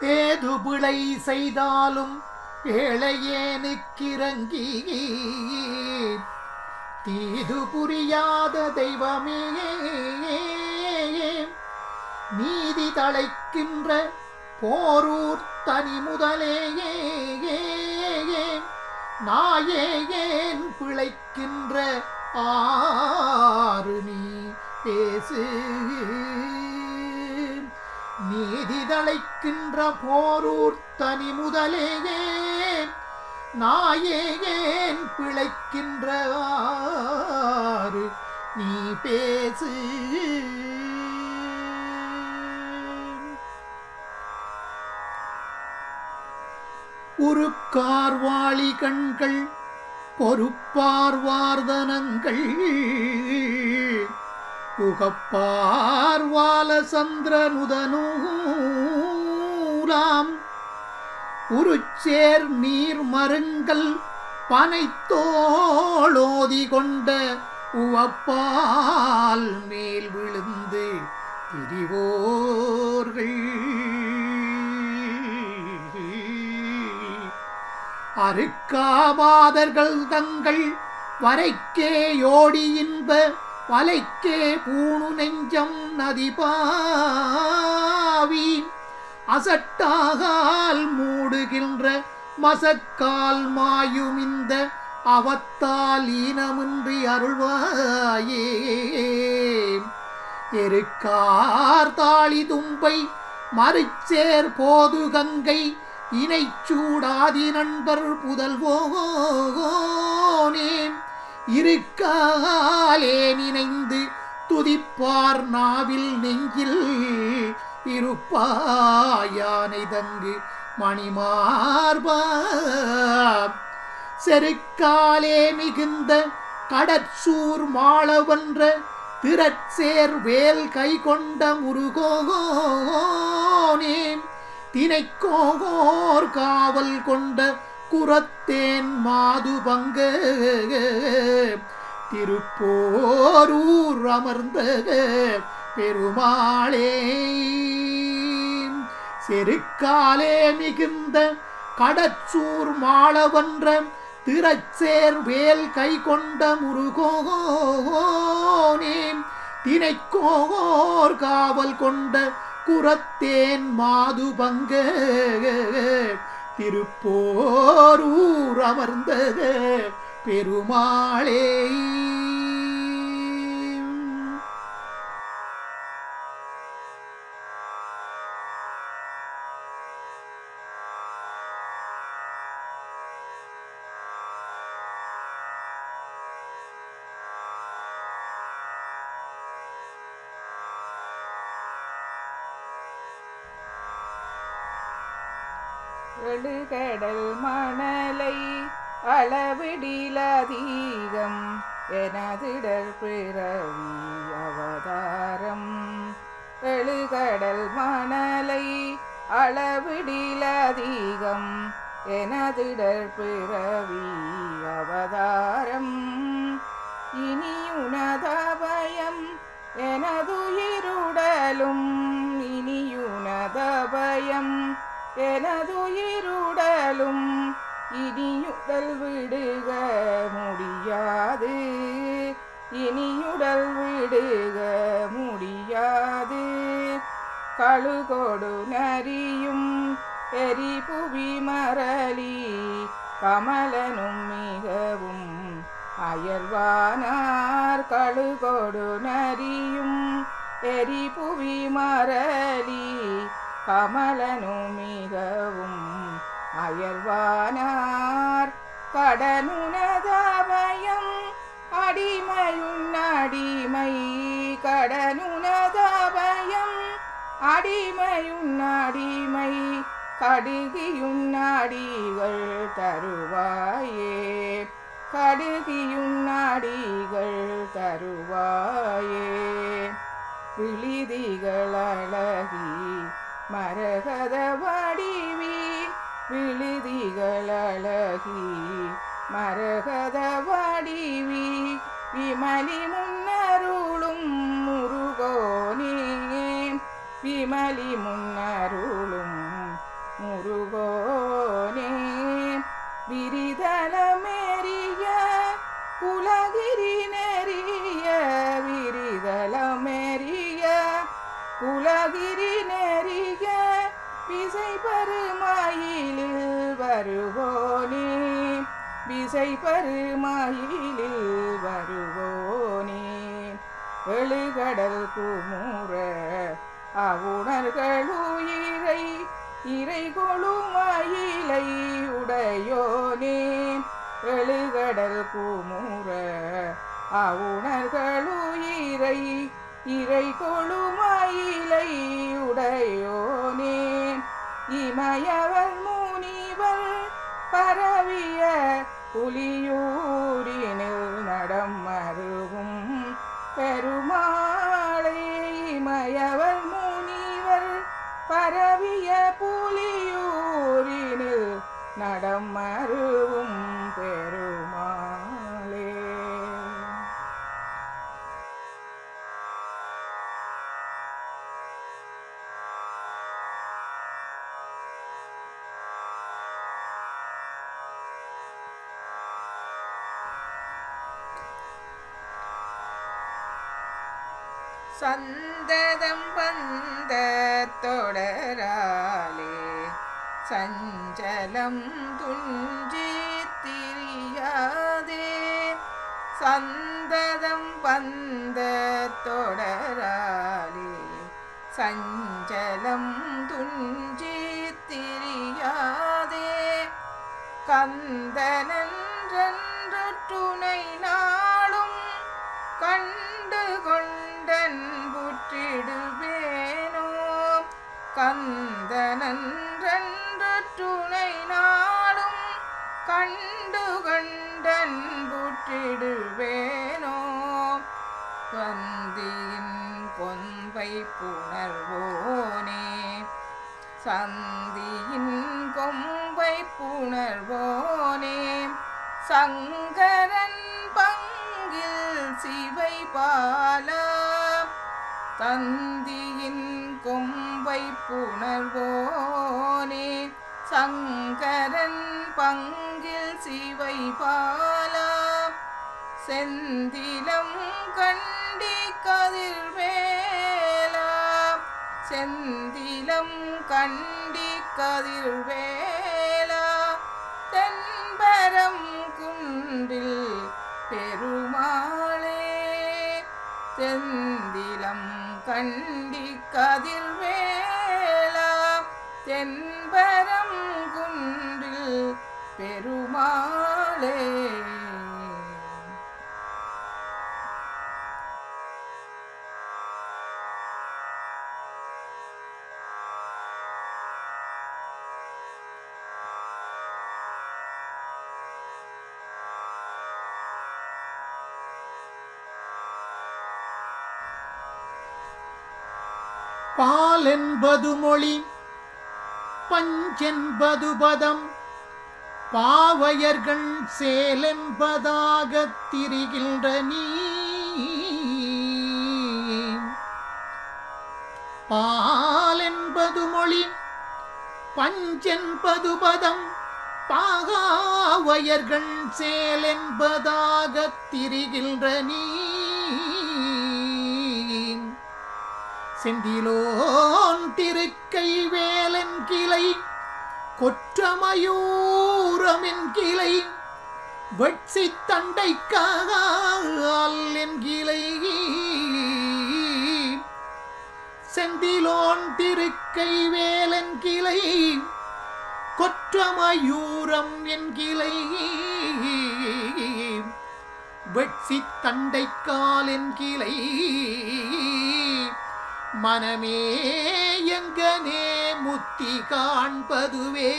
ஏது பிழை செய்தாலும் ஏழையேனுக்கிறங்கி தீது புரியாத தெய்வமே நீதி தழைக்கின்ற போரூர் தனி முதலேயே நாயே ஏன் பிழைக்கின்ற ஆறு நீ பேசு. நீதிதழைக்கின்ற போரூர் தனி முதலேயே நாயேன் பிழைக்கின்ற ஆறு நீ பேசு. உருக்கார்வாளி கண்கள் பொறுப்பார்வார்தனங்கள் புகப்பார் வாலசந்திரனுதனூலாம் உருச்சேர் நீர் மருங்கல் பனைத்தோளோதி கொண்ட உவப்பால் மேல் விழுந்து திரிவோர்கள். அருக்காபாதர்கள் தங்கள் வரைக்கே யோடி இன்ப வலைக்கே பூணு நெஞ்சம் நதிபாவி. அசட்டாகால் மூடுகின்ற மசக்கால் மாயும் இந்த அவத்தால் ஈனமின்றி அருள்வாயே. எருக்கார் தாளி தும்பை மறுச்சேர் போது கங்கை இணைச்சூடாதி நண்பர் புதல்வோனே. இருக்காலே நினைந்து துதிப்பார் நாவில் நெஞ்சில் இருப்பாயானை தங்கு மணிமார்பா செருக்காலே மிகுந்த கடற்சூர் மாளவன்ற திரட்சேர் வேல் கை கொண்ட முருகோகோனே தினைக்கோகோர் காவல் கொண்ட குரத்தேன் மாது பங்க திருப்போரூர் அமர்ந்த பெருமாளே. செருக்காலே மிகுந்த கடச்சூர் மாளவன்ற திரச்சேர் வேல் கை கொண்ட முருகோனே. தினைக்கோர் காவல் கொண்ட குரத்தேன் மாது பங்க திருப்போரூர் அமர்ந்த பெருமாளே. கழுகொடு நரியும் எரிபுவி மரளி கமலனும் மிகவும் அயல்வானார். கழுகொடு நரியும் எரிபுவி மரளி கமலனும் மிகவும் அயல்வானார். கடனுனதபயம் அடிமையுன் அடிமை கடனு அடிமையுன் அடிமை கடுகியுன் அடிகள் தருவாயே. கடுகியுன் அடிகள் தருவாயே. விழிதிகள் அழகி மரகத வடிவி விழுதிகள் அழகி மரகத விசை பருமாயிலில் வருவோனே. எழுகடல் குமுற அவுணர்களுயிரை இறை கொழுமயிலை உடையோனே. எழுகடல் குமுற அவுணர்களுயிரை இறை கொழுமயிலை உடையோனே. இமயவ புலியூரினில் சந்ததம் வந்த தொடராலே சஞ்சலம் துஞ்சி திரியாதே. சந்ததம் வந்த தொடராலே சஞ்சலம் துஞ்சி திரியாதே. கந்தனன்றன் கந்தனன்றன்று துணை நாளும் கண்டு கண்டன்புற்றிடுவேனோ கந்தியின் கொம்பை புணர்வோனே சந்தியின் கொம்பை புணர்வோனே சங்கரன் பங்கில் சிவை பால தந்தியின் கொம்பை புணர்வோனே சங்கரன் பங்கில் சிவை பாலா. செந்திலம் கண்டி கதிர்வேலா. செந்திலம் கண்டி கதிர்வே பால் என்பது மொழி பஞ்சென்பது பதம் பாவையர்கள் சேலென்பதாகத் திரிகின்ற நீ பால் என்பது மொழி பஞ்சென்பது பதம் பாகாவயர்கள் சேலென்பதாகத் திரிகின்ற நீ செந்திலோன் திருக்கை வேலன் கிளை கொற்றமயூரமின் கிளை வெட்சி தண்டை காலின் கிளை. செந்திலோன் திருக்கை வேலன் கிளை கொற்றமயூரம் என் கிளை. வெட்சி தண்டை காலின் கிளை. மனமே எங்கனே முத்தி காண்பதுவே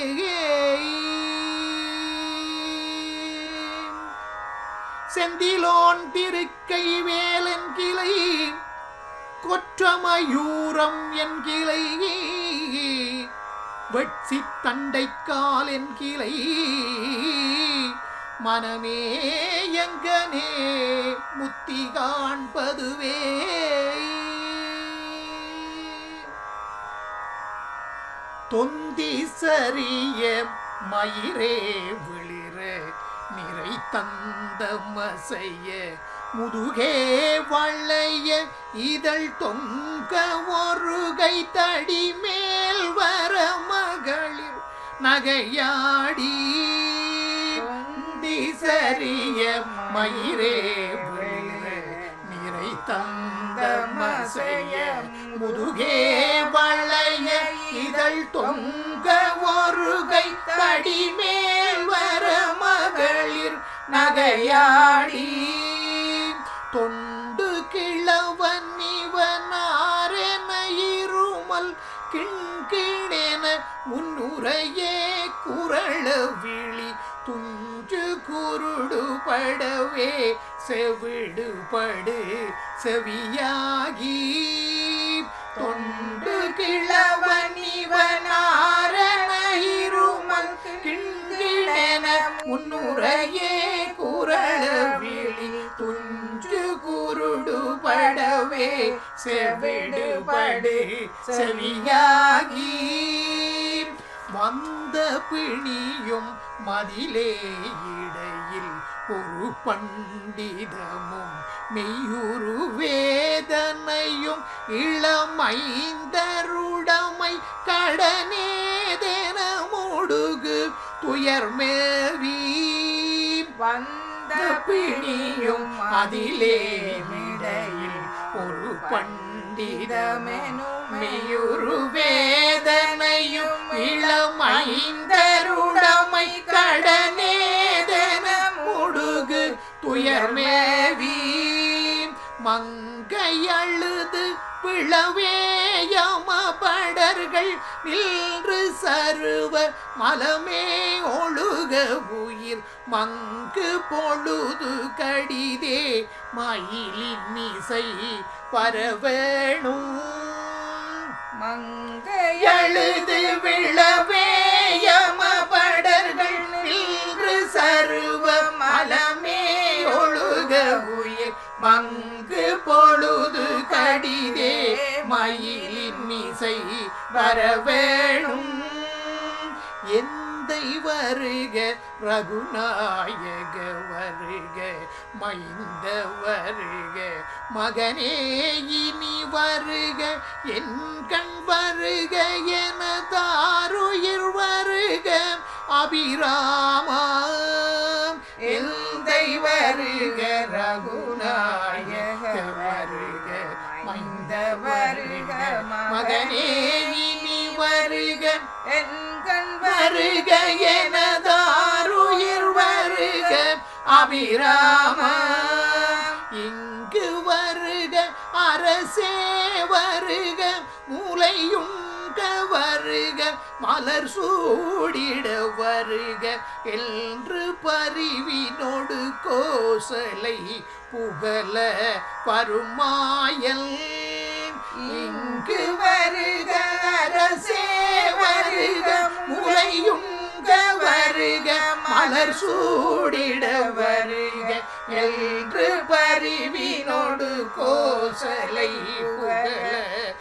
செந்திலோன் திருக்கை வேலன் கிளை கொற்றமயூரம் என் கிளை வெட்சி தண்டைக்கால் என் கிளை. மனமே எங்கனே முத்தி காண்பதுவே. தொந்தி சரிய மயிரே விளிர நிறை தந்த மசைய முதுகே வளைய இதழ் தொங்க ஒருகை தடி மேல் வர மகளிர் நகையாடி. சரிய மயிரே நிறை தந்த மசைய முதுகே வளைய இதழ் தொங்க ஒருகை தடி மேல் வர மகளிர் நகையாடி. தொண்டு கிழவன் இவனாரென இருமல் கிண்கிணென முன்னுரையே குரள விழி. துஞ்சு குருடு படவே செவிடுபடு செவியாகி. தொண்டு செவியாகி வந்த பிணியும் மதிலே இடையில் ஒரு பண்டிதமும் மெய்யுரு வேதனையும் இளமைந்தருடமை கடனேதென முடுகு துயர்மேவி வந்த பிணியும் அதிலே இடையில் ஒரு பண்டிதமெனும் மெய்யுரு வேதனையும் இளமைந்தருடமை கடனேதன முடுகு துயர்மேவி மங்கையழுது பிளவேயமபடர்கள் நின்று சருவ மலமே ஒழுக உயிர். மங்கு பொழுது கடிதே மயிலின் மீசை பரவேணும். மங்கையழுது விழவேயம படர்கள் நின்று சருவ மலமே ஒழுக உயிர். மங்கு பொழுது கடிதே மயிலின் இசை வரவேணும். எந்தை வருக ரகுநாயக வருக மைந்த வருக. மகனே இனி வருக என் கண் வருக என தாருயிர் வருக. அபிரா வருக எனதாருயிர் வருக அபிராம. இங்கு வருக அரசே வருக மூலையும் வருக மலர் சூடிட வருக என்று பரிவினோடு கோசலை புகழ பருமாயல் இங்கு வருக அரசே முளையுங்க வருக மலர் சூடிட வருக என்று பரிவினோடு கோசலை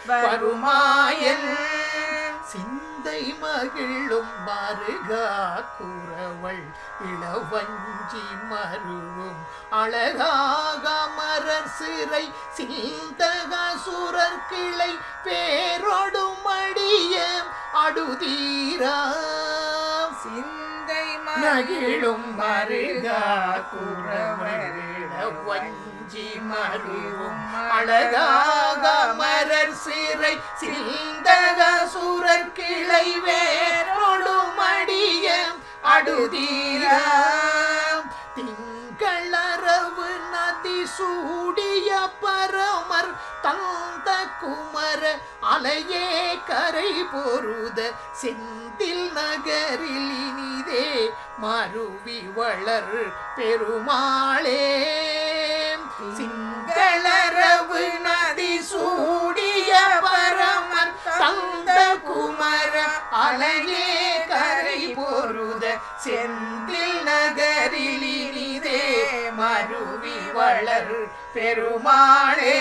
வருமாயன். சிந்தை மகிழும் மருகா குறவள் இளவஞ்சி மருவும் அழகாக மரர் சிறை சிந்தக சுரர் கிளை பேரொடும் அடியம் அடுதீரா சிந்தை மகிழும் மருகா குறவரிட வஞ்சி மருவும் அழகாக மரர் சிறை சிந்தக சுரர் கிளை வேரோடும் அடிய அடுதீரா சூடிய பரமர் தந்த குமர அலையே கரை பொருத செந்தில் நகரில் இனிதே மருவி வளர் பெருமாளே. சிங்களரவு நதி சூடிய பரமர் தந்த குமர அலையே பெருமாளே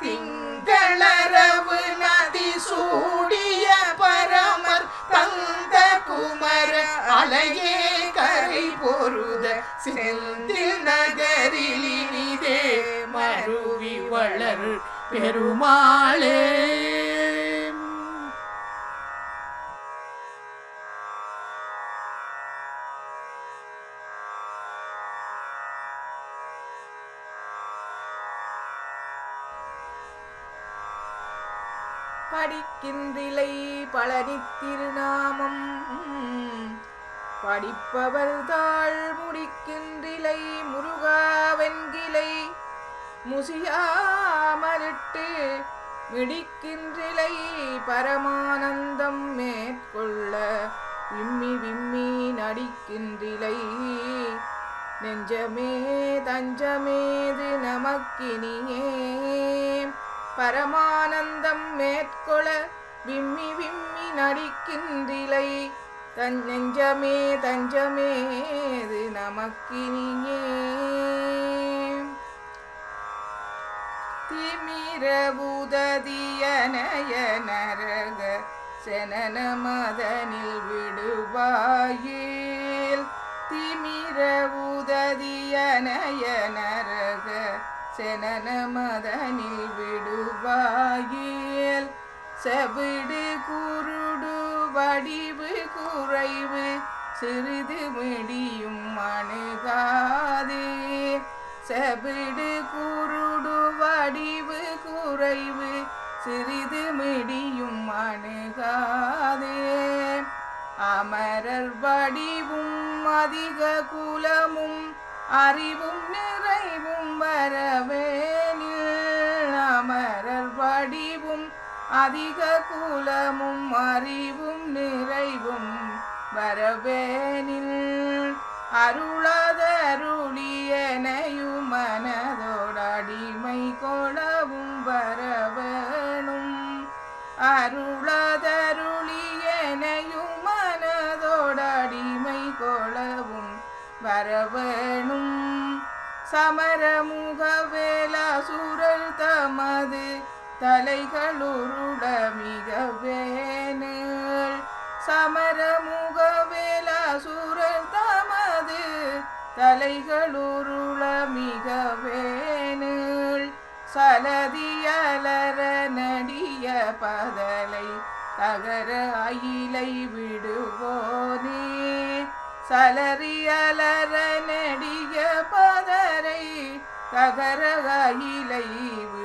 திங்களரவு நதி சூடிய பரமர் தந்த குமர அலையே கரை பொருத செந்தில் நகரில் இனிதே மருவி வளர் பெருமாளே. படிக்கின்றிலை பழனி திருநாமம். படிப்பவர் தாழ் முடிக்கின்றிலை முருகாவென்கிலை முசியாமலிட்டு மிடிக்கின்றிலை பரமானந்தம் மேற்கொள்ள விம்மி விம்மி நடிக்கின்றிலை. நெஞ்சமே தஞ்சமேது நமக்கினியே. பரமானந்தம் மேற்கொள விம்மி விம்மி நடிக்கின்றிலை. தன் நெஞ்சமே தஞ்சமேது நமக்கினியே. திமிர நரக செனன மதனில் விடுவாயில். திமிர நரக செனன மதனில் செவிடு குருடு வடிவு குறைவு சிறிது மிடியும் அணுகாதே. செவிடு குருடு வடிவு குறைவு சிறிது மிடியும் அணுகாதே. அமரர் வடிவும் அதிக குலமும் அறிவும் நிறைவும் வரவே அதிக கூலமும் அறிவும் நிறைவும் வரவேனில். அருளதருளியனையும் மனதோடடிமை கொளவும் வரவேணும். அருளதருளியனையும் மனதோடடிமை கொளவும் வரவேணும். சமரமுக வேலா சுரல் தமது தலைகளுருள மிக வேணல் சமரமுக வேலாசுரர் தமது தலைகளுருள மிக வேணல் சலதியலர நடிய பதலை தகர அயிலை விடுவோனே. சலரியலர நடிய பதரை தகர அயிலை விடுவோனே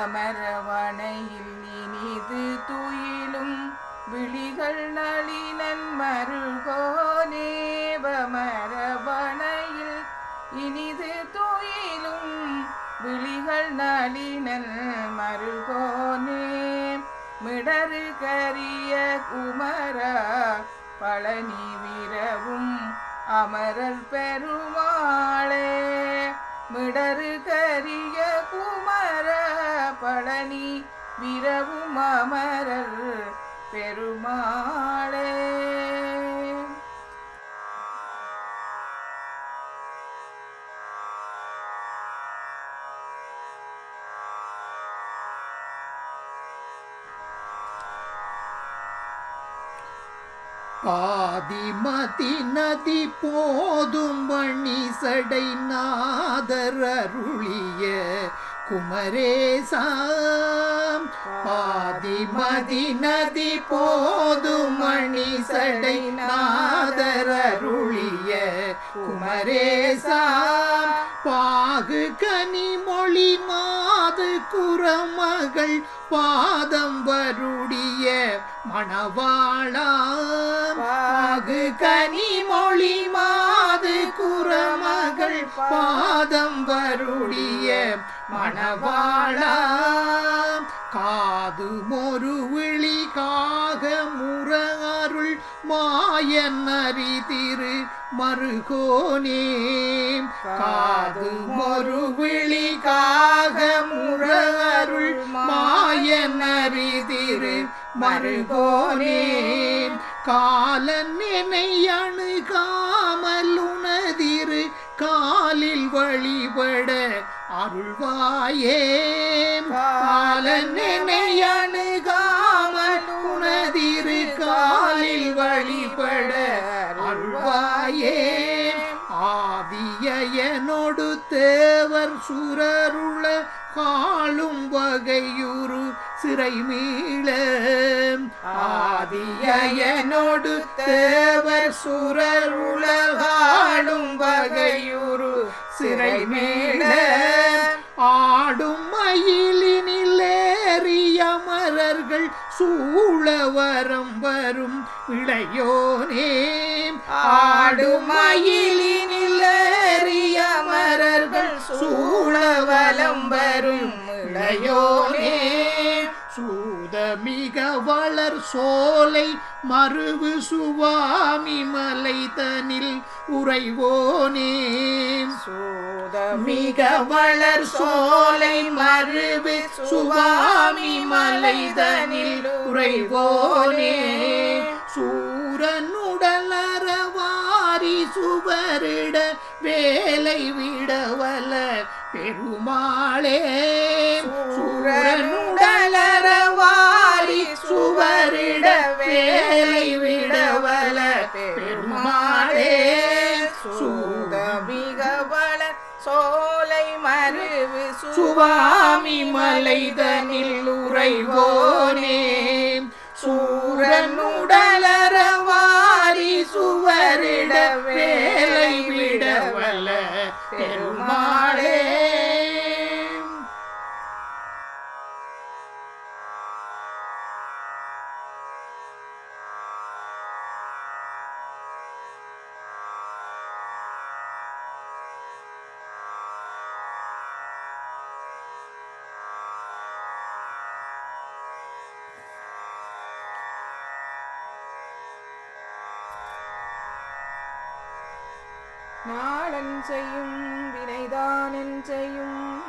வமரவணையில் இனிது துயிலும் விழிகள் நளினன் மருகோனே வமரவணையில் இனிது துயிலும் விழிகள் நளினன் மருகோனே மிடரு கரிய குமரா பழனி விரவும் அமரர் பெருமாளே மிடரு அமரர் பெருமாளே. பாதிமதி நதி போதும் மணி சடை நாதர் அருளிய குமரேசா. பாதிமதி நதி போது மணி சடை நாதரருளிய குமரேசா பாகு கனி மொழி மாது குரமகள் பாதம் வருடிய மணவாளா பாகு கனி மொழி மாது குரமகள் பாதம் வருடிய மணவாளா காது மொரு விழி காக முற அருள் மாயன் அறிதிரு மருகோனே. காது மொரு விழி காக முற அருள் மாயன் அறிதிரு மருகோனே. காலன் என்னை அணுகாமல் உனதிரு காலில் வழிபட அருள்வாயே. காலன் காலில் வழிபட அருள்வாயே. ஆதியனோடு தேவர் சுரருள ஆளும் வகையுரு சிறை மீள ஆதியனோடு தேவர் சுரருள உலகாளும் வகையுரு சிறை மீள ஆடும் மயிலினில் ஏறிய மரர்கள் சூழ வரம். வரும் இளையோனே ஆடும் மயிலினில் ஏறிய மரர்கள் சூழ வலம் வரும். இளையோனே சூதமிக வளர் சோலை மருவு சுவாமி மலை தனில் உறைவோனே மிக வளர் சோலை மருவு சுவாமி மலை தனில் உறைவோனே. சூரனுடலரவாரி சுவரிட வேலை விடவல பெருமாளே. சூரனுடலரவாரி சுவரிட வேலை விடவல பெருமாளே சூத மிகவள சோலை மருவு சுவாமி மலைதனில் உறைவோனே. சூரனுடலரவாரி சுவரிட வேலை விடவல நாளன் செய்யும் வினைதானன் செய்யும்.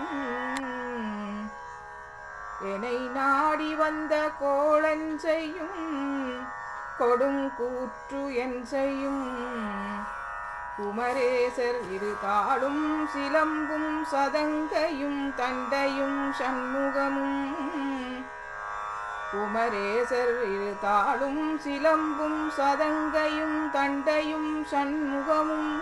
என்னை நாடி வந்த கோளன் செய்யும். கொடும் கூற்று என் செய்யும். குமரேசர் இரு தாளும் சிலம்பும் சதங்கையும் தண்டையும் சண்முகமும். குமரேசர் இரு தாளும் சிலம்பும் சதங்கையும் தண்டையும் சண்முகமும்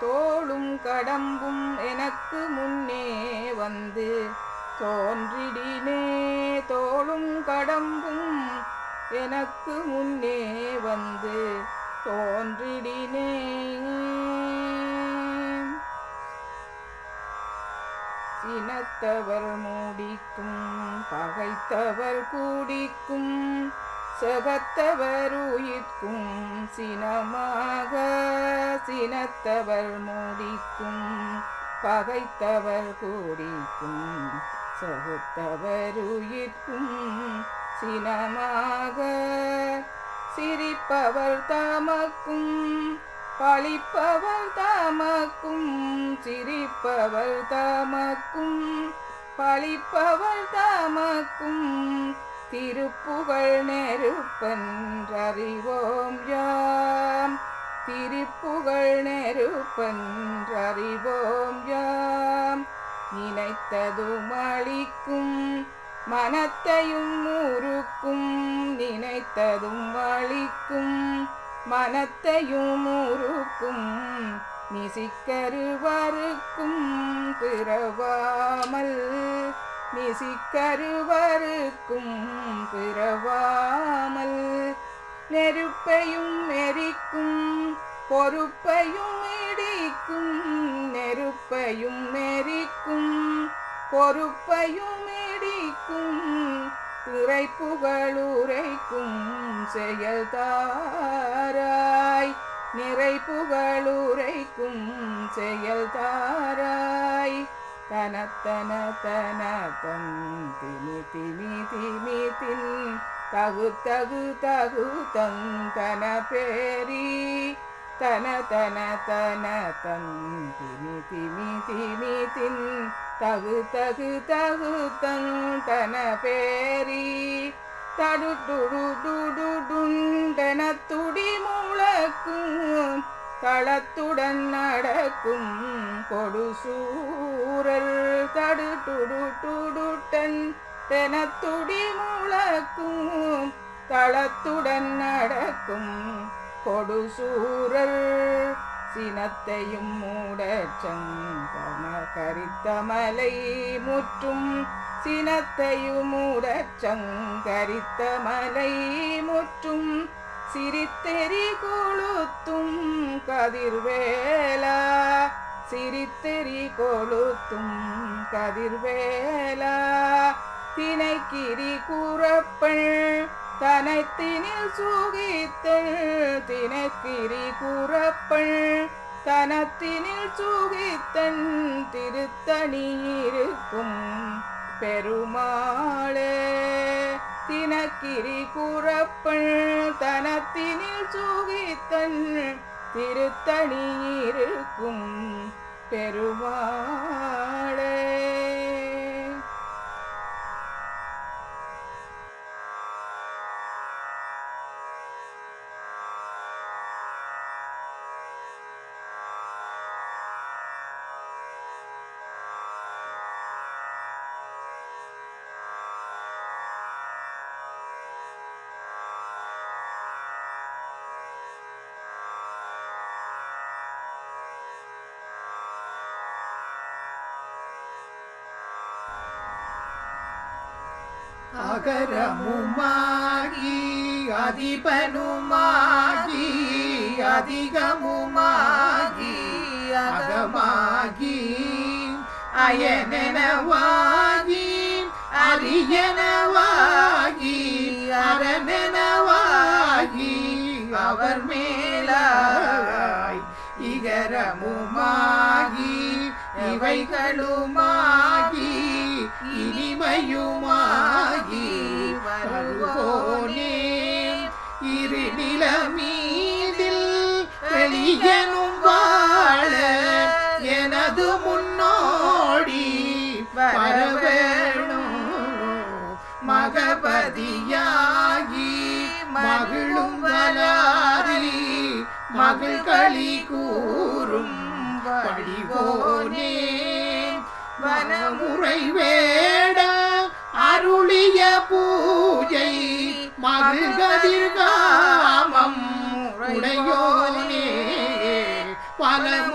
தோளும் கடம்பும் எனக்கு முன்னே வந்து தோன்றிடினே தோளும் கடம்பும் எனக்கு முன்னே வந்து தோன்றிடினே. இனத்தவர் மூடிக்கும் பகைத்தவர் கூடிக்கும் சகத்தவர் உயிர்க்கும் சினமாக சினத்தவர் மூடிக்கும் பகைத்தவர் கூடிக்கும் சகுத்தவர் உயிர்க்கும் சினமாக சிரிப்பவர் தமக்கும் பழிப்பவர் தமக்கும் சிரிப்பவர் தமக்கும் பழிப்பவர் தமக்கும் திருப்புகழ் நெருப்பன்றறிவோம் யாம். திருப்புகழ் நெருப்பன்றறிவோம் யாம். நினைத்ததும் அழிக்கும் மனத்தையும் ஊருக்கும் நினைத்ததும் அழிக்கும் மனத்தையும் ஊருக்கும் நிசிக்கருவருக்கும் பிறவாமல் நிசிக்கருவருக்கும் பிறவாமல். நெருப்பையும் நெறிக்கும் பொறுப்பையும் இடிக்கும் நெருப்பையும் நெறிக்கும் பொறுப்பையும் திரைப்புகளுரைக்கும் செயல்தாராய். நிறை புகழுரைக்கும் செயல்தாராய். தனத்தன தன திமி திமி திமி தின் தகு தகு தகு தன் தன பேரி. தன தன தன தன் திமி திமி திமி தின். தகு தகு தகு தன் தன பேரி. தடு துடு துடு டுண்டென துடி முழக்கும். தளத்துடன் நடக்கும். கொடு சூரல் தடு துடு துடுட்டன் தெனத்துடி முழக்கும். தளத்துடன் நடக்கும். கொடுசூரல் சினத்தையும் மூடச்சங்கன கரித்தமலை முற்றும் சினத்தையும் மூடச்சங்கரித்தமலை முற்றும் சிரித்தெறி கொளுத்தும் கதிர்வேலா சிரித்தெறி கொளுத்தும் கதிர்வேலா தினைக்கிரி கூறப்பள் தனத்தினில் சூகித்தள் தினக்கிரி கூறப்பள் தனத்தினில் சூகித்தன் திருத்தணியிருக்கும் பெருமாளே. தினக்கிரி கூறப்பள் தனத்தினில் சூகித்தன் திருத்தணியிருக்கும் பெருமாள். அதிகமுமாகி அகமாகி அயனெனவாகி அரியனவாகி அரணெனவாகி அவர் மேலாய் இகரமுமாகி இவைகளுமாகி இனிமையுமாகி மலாரி மகள் களி கூறும் வடிவோனே. வனமுறை வேட அருளிய பூஜை மகள் கதிர்காமம் உடையோனே. பலமுறை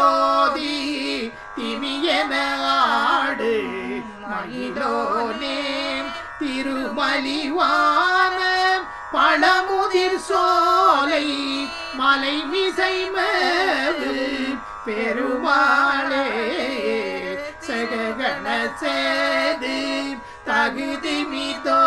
மிதோதி திமியன ஆடு மயிலோனே திருமலிவான பழமுதிர் சோலை மலை மிசை பெருமாளே. சககண சேது தகுதி மிதோ